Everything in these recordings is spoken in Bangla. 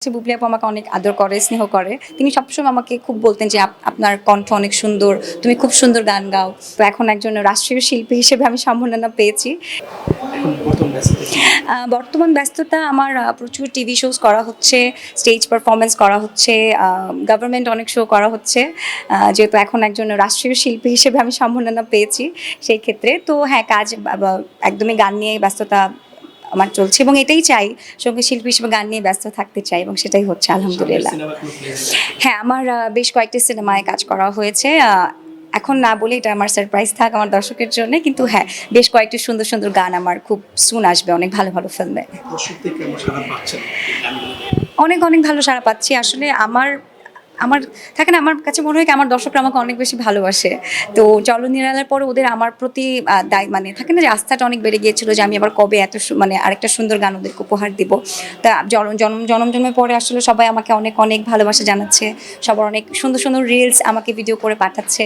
হচ্ছে বুবলি আপু আমাকে অনেক আদর করে, স্নেহ করে। তিনি সবসময় আমাকে খুব বলতেন যে আপনার কণ্ঠ অনেক সুন্দর, তুমি খুব সুন্দর গান গাও। তো এখন একজন রাষ্ট্রীয় শিল্পী হিসেবে আমি সম্মাননা পেয়েছি। বর্তমান ব্যস্ততা আমার প্রচুর টিভি শোজ করা হচ্ছে স্টেজ পারফরমেন্স করা হচ্ছে গভর্নমেন্ট অনেক শো করা হচ্ছে। যেহেতু এখন একজন রাষ্ট্রীয় শিল্পী হিসেবে আমি সম্মাননা পেয়েছি সেই ক্ষেত্রে। তো হ্যাঁ কাজ একদমই গান নিয়ে ব্যস্ততা আমার চলছে এবং এটাই চাই সংগীত শিল্পী হিসেবে গান নিয়ে ব্যস্ত থাকতে চাই এবং সেটাই হচ্ছে আলহামদুলিল্লাহ কোনো plans? হ্যাঁ আমার বেশ কয়েকটি সিনেমায় কাজ করা হয়েছে এখন না বলে এটা আমার সারপ্রাইজ থাক আমার দর্শকের জন্য কিন্তু হ্যাঁ বেশ কয়েকটি সুন্দর সুন্দর গান আমার খুব সুন আসবে অনেক ভালো ভালো ফিল্মে? অনেক অনেক ভালো সাড়া পাচ্ছি আসলে আমার আমার থাকে না আমার কাছে মনে হয় কি আমার দর্শকরা আমাকে অনেক বেশি ভালোবাসে। তো চলো নিরালার পরে ওদের আমার প্রতি দায় মানে থাকে না যে আস্থাটা অনেক বেড়ে গিয়েছিল যে আমি আবার কবে এত মানে আরেকটা সুন্দর গান ওদেরকে উপহার দিব। তা জন্ম জন্ম জন্ম জন্মের পরে আসলে সবাই আমাকে অনেক অনেক ভালোবাসা জানাচ্ছে। সবার অনেক সুন্দর সুন্দর রিলস আমাকে ভিডিও করে পাঠাচ্ছে।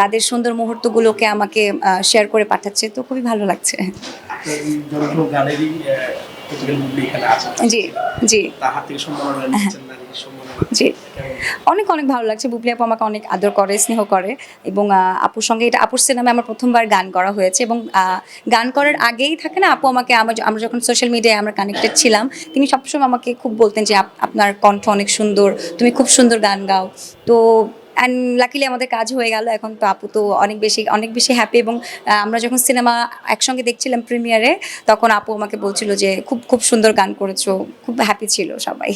তাদের সুন্দর মুহূর্তগুলোকে আমাকে শেয়ার করে পাঠাচ্ছে। তো খুবই ভালো লাগছে। জি জি। তার হাত থেকে নিচ্ছেন জি। অনেক অনেক ভালো লাগছে। বুবলি আপু আমাকে অনেক আদর করে স্নেহ করে এবং আপুর সঙ্গে এটা আপুর সিনেমায় আমার প্রথমবার গান করা হয়েছে এবং গান করার আগেই থাকে না আপু আমাকে আমার আমরা যখন সোশ্যাল মিডিয়ায় আমরা কানেক্টেড ছিলাম তিনি সবসময় আমাকে খুব বলতেন যে আপ- আপনার কণ্ঠ অনেক সুন্দর তুমি খুব সুন্দর গান গাও। তো অ্যান্ড লাকিলি আমাদের কাজ হয়ে গেল। এখন তো আপু তো অনেক বেশি অনেক বেশি হ্যাপি এবং আমরা যখন সিনেমা একসঙ্গে দেখছিলাম প্রিমিয়ারে তখন আপু আমাকে বলছিল যে খুব খুব সুন্দর গান করেছ খুব হ্যাপি ছিল সবাই।